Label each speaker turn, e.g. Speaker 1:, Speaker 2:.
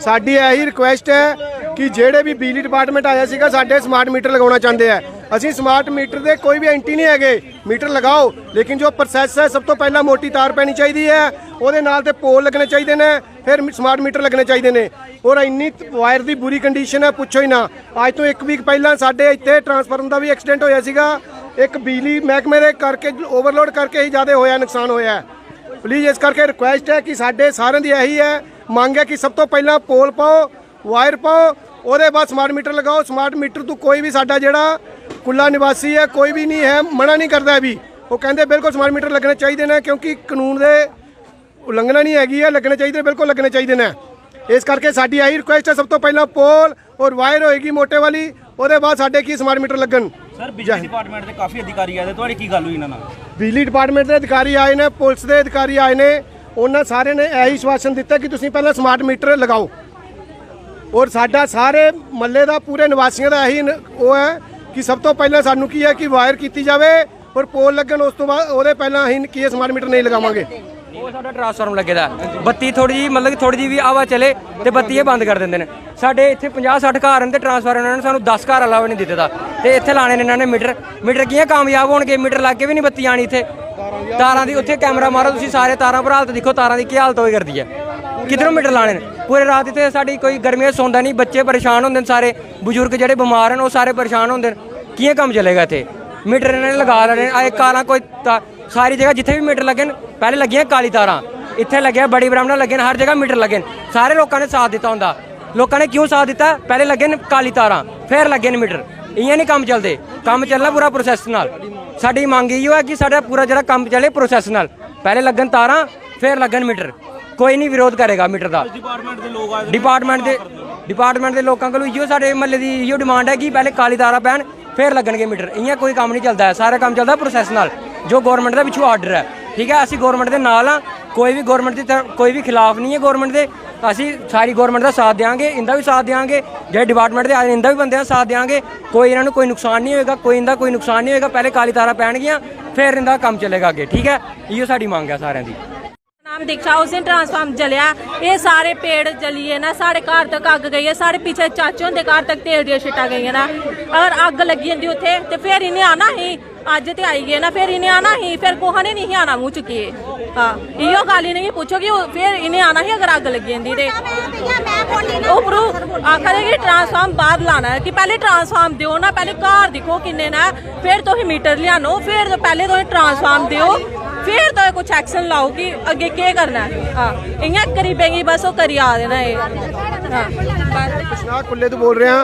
Speaker 1: ਸਾਡੀ ਇਹੀ ਰਿਕੁਐਸਟ ਹੈ ਕਿ ਜਿਹੜੇ ਵੀ ਬਿਜਲੀ ਡਿਪਾਰਟਮੈਂਟ ਆਇਆ ਸੀਗਾ, ਸਾਡੇ ਸਮਾਰਟ ਮੀਟਰ ਲਗਾਉਣਾ ਚਾਹੁੰਦੇ ਆ। ਅਸੀਂ ਸਮਾਰਟ ਮੀਟਰ ਦੇ ਕੋਈ ਵੀ ਐਂਟੀ ਨਹੀਂ ਹੈਗੇ। ਮੀਟਰ ਲਗਾਓ, ਲੇਕਿਨ ਜੋ ਪ੍ਰੋਸੈਸ ਹੈ, ਸਭ ਤੋਂ ਪਹਿਲਾਂ ਮੋਟੀ ਤਾਰ ਪੈਣੀ ਚਾਹੀਦੀ ਹੈ। ਉਹਦੇ ਨਾਲ ਤੇ ਪੋਲ ਲੱਗਣੇ ਚਾਹੀਦੇ ਨੇ, ਫਿਰ ਸਮਾਰਟ ਮੀਟਰ ਲੱਗਣੇ ਚਾਹੀਦੇ ਨੇ। ਔਰ ਇੰਨੀ ਵਾਇਰ ਦੀ ਬੁਰੀ ਕੰਡੀਸ਼ਨ ਹੈ, ਪੁੱਛੋ ਹੀ ਨਾ। ਅੱਜ ਤੋਂ ਇੱਕ ਵੀਕ ਪਹਿਲਾਂ ਸਾਡੇ ਇੱਥੇ ਟਰਾਂਸਫਾਰਮ ਦਾ ਵੀ ਐਕਸੀਡੈਂਟ ਹੋਇਆ ਸੀਗਾ। ਇੱਕ ਬਿਜਲੀ ਮਹਿਕਮੇ ਦੇ ਕਰਕੇ ਓਵਰਲੋਡ ਕਰਕੇ ਹੀ ਜ਼ਿਆਦਾ ਹੋਇਆ, ਨੁਕਸਾਨ ਹੋਇਆ ਪਲੀਜ਼ ਇਸ ਕਰਕੇ ਰਿਕੁਐਸਟ ਹੈ ਕਿ ਸਾਡੇ ਸਾਰਿਆਂ ਦੀ ਇਹੀ ਹੈ। ਮੰਗ ਹੈ ਕਿ ਸਭ ਤੋਂ ਪਹਿਲਾਂ ਪੋਲ ਪਾਓ ਵਾਇਰ ਪਾਓ, ਉਹਦੇ ਬਾਅਦ ਸਮਾਰਟ ਮੀਟਰ ਲਗਾਓ। ਸਮਾਰਟ ਮੀਟਰ ਤੋਂ ਕੋਈ ਵੀ ਸਾਡਾ ਜਿਹੜਾ ਕੁੱਲਾ ਨਿਵਾਸੀ ਹੈ ਕੋਈ ਵੀ ਨਹੀਂ ਹੈ ਮਨਾ ਨਹੀਂ ਕਰਦਾ ਵੀ। ਉਹ ਕਹਿੰਦੇ ਬਿਲਕੁਲ ਸਮਾਰਟ ਮੀਟਰ ਲੱਗਣੇ ਚਾਹੀਦੇ ਨੇ ਕਿਉਂਕਿ ਕਾਨੂੰਨ ਦੇ ਉਲੰਘਣਾ ਨਹੀਂ ਹੈਗੀ ਹੈ ਲੱਗਣੇ ਚਾਹੀਦੇ ਬਿਲਕੁਲ ਲੱਗਣੇ ਚਾਹੀਦੇ ਨੇ। ਇਸ ਕਰਕੇ ਸਾਡੀ ਇਹੀ ਰਿਕੁਐਸਟ ਹੈ ਸਭ ਤੋਂ ਪਹਿਲਾਂ ਪੋਲ ਔਰ ਵਾਇਰ ਹੋਏਗੀ ਮੋਟੇ ਵਾਲੀ ਉਹਦੇ ਬਾਅਦ ਸਾਡੇ ਕੀ ਸਮਾਰਟ ਮੀਟਰ ਲੱਗਣ।
Speaker 2: ਸਰ ਬਿਜਲੀ ਡਿਪਾਰਟਮੈਂਟ ਦੇ ਕਾਫੀ ਅਧਿਕਾਰੀ ਆਏ ਤੇ ਤੁਹਾਡੀ ਕੀ ਗੱਲ ਹੋਈ ਇਹਨਾਂ ਨਾਲ?
Speaker 1: ਬਿਜਲੀ ਡਿਪਾਰਟਮੈਂਟ ਦੇ ਅਧਿਕਾਰੀ ਆਏ ਨੇ ਪੁਲਿਸ ਦੇ ਅਧਿਕਾਰੀ ਆਏ ਨੇ ਉਹਨਾਂ ਸਾਰਿਆਂ ਨੇ ਇਹੀ ਸ਼ਵਾਸਨ ਦਿੱਤਾ ਕਿ ਤੁਸੀਂ ਪਹਿਲਾਂ ਸਮਾਰਟ ਮੀਟਰ ਲਗਾਓ। ਔਰ ਸਾਡਾ ਸਾਰੇ ਮੱਲੇ ਦਾ ਪੂਰੇ ਨਿਵਾਸੀਆਂ ਦਾ ਇਹੀ ਨ- ਉਹ ਹੈ ਕਿ ਸਭ ਤੋਂ ਪਹਿਲਾਂ ਸਾਨੂੰ ਕੀ ਹੈ ਕਿ ਵਾਇਰ ਕੀਤੀ ਜਾਵੇ ਔਰ ਪੋਲ ਲੱਗਣ ਉਸ ਤੋਂ ਬਾਅਦ ਉਹਦੇ ਪਹਿਲਾਂ ਅਸੀਂ ਕੀ ਸਮਾਰਟ ਮੀਟਰ ਨਹੀਂ ਲਗਾਵਾਂਗੇ।
Speaker 3: ਉਹ ਸਾਡਾ ਟਰਾਂਸਫਾਰਮ ਲੱਗੇਦਾ। ਬੱਤੀ ਥੋੜੀ ਜੀ ਮਤਲਬ ਕਿ ਥੋੜੀ ਜੀ ਵੀ ਆਵਾ ਚਲੇ ਤੇ ਬੱਤੀ ਇਹ ਬੰਦ ਕਰ ਦਿੰਦੇ ਨੇ। ਸਾਡੇ ਇੱਥੇ 50 60 ਘਰ ਹਨ ਤੇ ਟਰਾਂਸਫਾਰਮ ਇਹਨਾਂ ਨੇ ਸਾਨੂੰ 10 ਘਰ ਅਲਾਵਾ ਨਹੀਂ ਦਿੱਤੇ। ਦਾ ਤੇ ਇੱਥੇ ਲਾਣੇ ਨੇ ਇਹਨਾਂ ਨੇ ਮੀਟਰ। ਮੀਟਰ ਕਿਵੇਂ ਕਾਮਯਾਬ ਹੋਣਗੇ? ਮੀਟਰ ਲੱਗ ਕੇ ਵੀ ਨਹੀਂ ਬੱਤੀ ਆਣੀ ਇੱਥੇ। ਤਾਰਾਂ ਦੀ ਉੱਥੇ ਕੈਮਰਾ ਮਾਰੋ, ਤੁਸੀਂ ਸਾਰੇ ਤਾਰਾਂ ਪਰ ਹਾਲਤ ਦੇਖੋ, ਤਾਰਾਂ ਦੀ ਕੀ ਹਾਲਤ ਹੋਈ ਕਰਦੀ ਹੈ। ਕਿਧਰੋਂ ਮੀਟਰ ਲਾਣੇ ਨੇ? ਪੂਰੇ ਰਾਤ ਇੱਥੇ ਸਾਡੀ ਕੋਈ ਗਰਮੀਆਂ 'ਚ ਸੌਂਦਾ ਨਹੀਂ, ਬੱਚੇ ਪਰੇਸ਼ਾਨ ਹੁੰਦੇ ਨੇ ਸਾਰੇ, ਬਜ਼ੁਰਗ ਜਿਹੜੇ ਬਿਮਾਰ ਹਨ ਉਹ ਸਾਰੇ ਪਰੇਸ਼ਾਨ ਹੁੰਦੇ ਨੇ। ਕਿਵੇਂ ਕੰਮ ਚੱਲੇਗਾ ਇੱਥੇ? ਮੀਟਰ ਇਹਨਾਂ ਨੇ ਲਗਾ ਲੈਣੇ ਆ ਕਾਰਾਂ ਕੋਈ ਸਾਰੀ ਜਗ੍ਹਾ ਜਿੱਥੇ ਵੀ ਮੀਟਰ ਲੱਗਣ ਨੇ ਪਹਿਲੇ ਲੱਗੀਆਂ ਕਾਲੀ ਤਾਰਾਂ, ਇੱਥੇ ਲੱਗਿਆ ਬੜੀ ਬ੍ਰਾਹਮਣਾ ਲੱਗੇ ਹਰ ਜਗ੍ਹਾ ਮੀਟਰ ਲੱਗਣ ਸਾਰੇ ਲੋਕਾਂ ਨੇ ਸਾਥ ਦਿੱਤਾ ਹੁੰਦਾ। ਲੋਕਾਂ ਨੇ ਕਿਉਂ ਸਾਥ ਦਿੱਤਾ? ਪਹਿਲੇ ਲੱਗੇ ਕਾਲੀ ਤਾਰਾਂ, ਫਿਰ ਲੱਗਣ ਮੀਟਰ। ਇਆਂ ਨਹੀਂ ਕੰਮ ਚੱਲਦੇ। ਕੰਮ ਚੱਲਣਾ ਪੂਰਾ ਪ੍ਰੋਸੈਸ ਨਾਲ। ਸਾਡੀ ਮੰਗ ਇਹੋ ਹੈ ਕਿ ਸਾਡਾ ਪੂਰਾ ਜਿਹੜਾ ਕੰਮ ਚੱਲੇ ਪ੍ਰੋਸੈਸ ਨਾਲ। ਪਹਿਲੇ ਲੱਗਣ ਤਾਰਾਂ, ਫਿਰ ਲੱਗਣ ਮੀਟਰ। ਕੋਈ ਨਹੀਂ ਵਿਰੋਧ ਕਰੇਗਾ ਮੀਟਰ ਦਾ।
Speaker 2: ਡਿਪਾਰਟਮੈਂਟ ਦੇ ਲੋਕ ਆਏ
Speaker 3: ਡਿਪਾਰਟਮੈਂਟ ਦੇ ਡਿਪਾਰਟਮੈਂਟ ਦੇ ਲੋਕਾਂ ਕੋਲੋਂ ਇਹੋ ਸਾਡੇ ਮਹੱਲੇ ਦੀ ਇਹੋ ਡਿਮਾਂਡ ਹੈ ਕਿ ਪਹਿਲੇ ਕਾਲੀ ਤਾਰਾਂ ਪੈਣ ਫਿਰ ਲੱਗਣਗੇ ਮੀਟਰ। ਇਆਂ ਕੋਈ ਕੰਮ ਨਹੀਂ ਚੱਲਦਾ ਸਾਰਾ ਕੰਮ ਚੱਲਦਾ ਪ੍ਰੋਸੈਸ ਨਾਲ ਜੋ ਗਵਰਨਮੈਂਟ ਦਾ ਪਿੱਛੋਂ ਆਰਡਰ ਹੈ। ਠੀਕ ਹੈ ਅਸੀਂ ਗਵਰਨਮੈਂਟ ਦੇ ਨਾਲ ਆ ਕੋਈ ਵੀ ਗਵਰਨਮੈਂਟ ਦੀ ਕੋਈ ਵੀ ਖਿਲਾਫ ਨਹੀਂ ਹੈ ਗਵਰਨਮੈਂਟ ਦੇ। ਅਸੀਂ ਸਾਰੀ ਗਵਰਨਮੈਂਟ ਦਾ ਸਾਥ ਦੇਵਾਂਗੇ ਇਹਦਾ ਵੀ ਸਾਥ ਦੇਵਾਂਗੇ ਜਿਹੜੇ ਡਿਪਾਰਟਮੈਂਟ ਦੇ ਆਏ ਇਹਦਾ ਵੀ ਬੰਦਿਆਂ ਦਾ ਸਾਥ ਦੇਵਾਂਗੇ ਕੋਈ ਇਹਨਾਂ ਨੂੰ ਕੋਈ ਨੁਕਸਾਨ ਨਹੀਂ ਹੋਏਗਾ ਕੋਈ ਇਹਦਾ ਕੋਈ ਨੁਕਸਾਨ ਨਹੀਂ ਹੋਏਗਾ ਪਹਿਲੇ ਕਾਲੀ ਤਾਰਾਂ ਪੈਣਗੀਆਂ ਫਿਰ ਇਹਦਾ ਕੰਮ ਚੱਲੇਗਾ ਅੱਗੇ। ਠੀਕ ਹੈ ਇਹੋ ਸਾਡੀ ਮੰਗ ਹੈ ਸਾਰਿਆਂ ਦੀ।
Speaker 4: ਨਾਮ ਦੀਕਸ਼ਾ ਉਸ ਦਿਨ ਟਰਾਂਸਫਾਰਮ ਜਲਿਆ। ਇਹ ਸਾਰੇ ਪੇੜ ਜਲੀਏ ਨਾ, ਸਾਡੇ ਘਰ ਤੱਕ ਅੱਗ ਗਈ ਹੈ, ਸਾਡੇ ਪਿੱਛੇ ਚਾਚੇ ਹੁੰਦੇ ਘਰ ਤੱਕ ਤੇਲ ਦੀਆਂ ਛਿੱਟਾਂ ਗਈਆਂ ਨਾ। ਅਗਰ ਅੱਗ ਲੱਗੀ ਜਾਂਦੀ ਉੱਥੇ, ਤੇ ਫਿਰ ਇਹਨੇ ਆਣਾ ਹੀ, ਅੱਜ ਤੇ ਆਈ ਗਏ ਨਾ, ਫਿਰ ਇਹਨੇ ਆਣਾ ਹੀ, ਫਿਰ ਕੋਹਾਂ ਨੇ ਨਹੀਂ ਆਣਾ, ਮੂੰਹ ਚੁੱਕੀਏ। ਹਾਂ, ਇਹੋ ਗੱਲ ਹੀ ਨਹੀਂ ਪੁੱਛੋ ਕਿ ਉਹ ਫਿਰ ਇਹਨੇ ਆਣਾ ਹੀ ਅਗਰ ਅੱਗ ਲੱਗੀ ਜਾਂਦੀ ਤੇ। ਉਹ ਪਰੂ ਆਖਰੇ ਕਿ ਟਰਾਂਸਫਾਰਮ ਬਾਅਦ ਲਾਣਾ ਹੈ, ਕਿ ਪਹਿਲੇ ਟਰਾਂਸਫਾਰਮ ਦਿਓ ਨਾ, ਪਹਿਲੇ ਘਰ ਦੇਖੋ ਕਿੰਨੇ ਨਾ, ਫਿਰ ਤੁਸੀਂ ਮੀਟਰ ਲਿਆਨੋ ਫਿਰ ਪਹਿਲੇ ਤੁਸੀਂ ਟਰਾਂਸਫਾਰਮ ਦਿਓ। ਫਿਰ ਤਾਂ ਕੁਝ ਐਕਸ਼ਨ ਲਾਓ ਕਿ ਅੱਗੇ ਕੀ ਕਰਨਾ ਹੈ? ਹਾਂ ਇਆਂ ਕਰੀ ਪੈਗੀ ਬਸ ਉਹ ਕਰੀ ਆ ਦੇਣਾ ਇਹ। ਹਾਂ। ਬਸ
Speaker 1: ਕ੍ਰਿਸ਼ਨਾ ਕੁੱਲੇ ਤੋਂ ਬੋਲ ਰਿਹਾ।